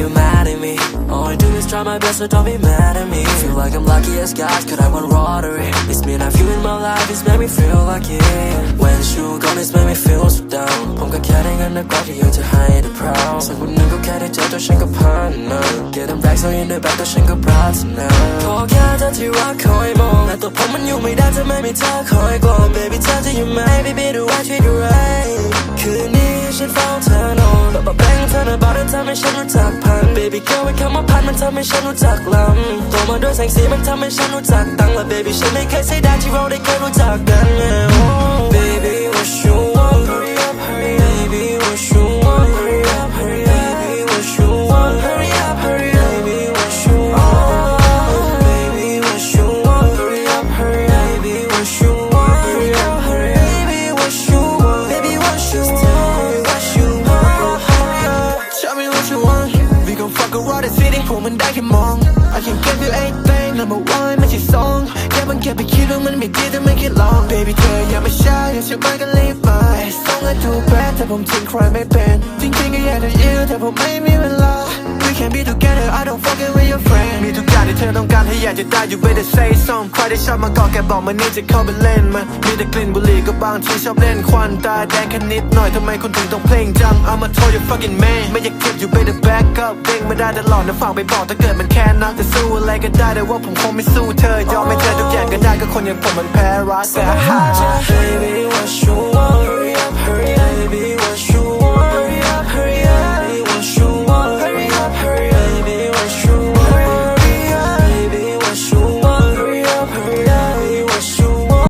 you mad at me? All I do is try my best, so don't be mad at me. Feel like I'm lucky as God, could I won lottery It's been a few in my life, it's made me feel like it. When you gone, it's made me feel so down. 뭔가 캐릭은 꽉이 여자 하이 the proud. 서구는 그 캐릭터도 신고 파나 Get them back, so you know back to 신고 파트너 거기하자 that 거의 뭐나또 보면 you made that to make me talk 거의 고 Baby, tell you maybe be the one treat you right. 그니 신phong ว่าแบงเธอนะบอกเธอทำให้ฉันรู้จักพัน Baby girl ไว้คำว่าพันมันทำให้ฉันรู้จักลำโตมาด้วยแสงสีมันทำให้ฉันรู้จักตังและ Baby ฉันไม่เคยเสียดายที่เราได้เคยรู้จักกัน what is it 보면 다게멍 I can give you anything Number one make your song. 개방 개비 when we didn't make it long. Baby tell you're my shy, It's your mind and leave my 애송은 too bad 대범 teen crime ain't been 띵띵이 애들 이유 대범 make me in love. We can be together I don't fucking with your ที่เธอต้องการถ้อยากจะได้ You better say some ใครได้ชอบมาก่อนแกบอกมันนี่จะเข้าไปเล่นมันมีแต่กลิ่นบุหรี่ก็บางทีชอบเล่นควันตาแดงแค่นิดหน่อยทำไมคุณถึงต้องเพลงจัง I'ma tell you fucking man ไม่อยากเก็บ You better back up เด้งไม่ได้ตลอดนะฝากไปบอกถ้าเกิดมันแค่นักจะสู้อะไรก็ได้แต่ว่าผมคงไม่สู้เธอยอมให้เธอทุกอย่างก็ได้ก็คนอย่างผมมันแพ้รักแต่หา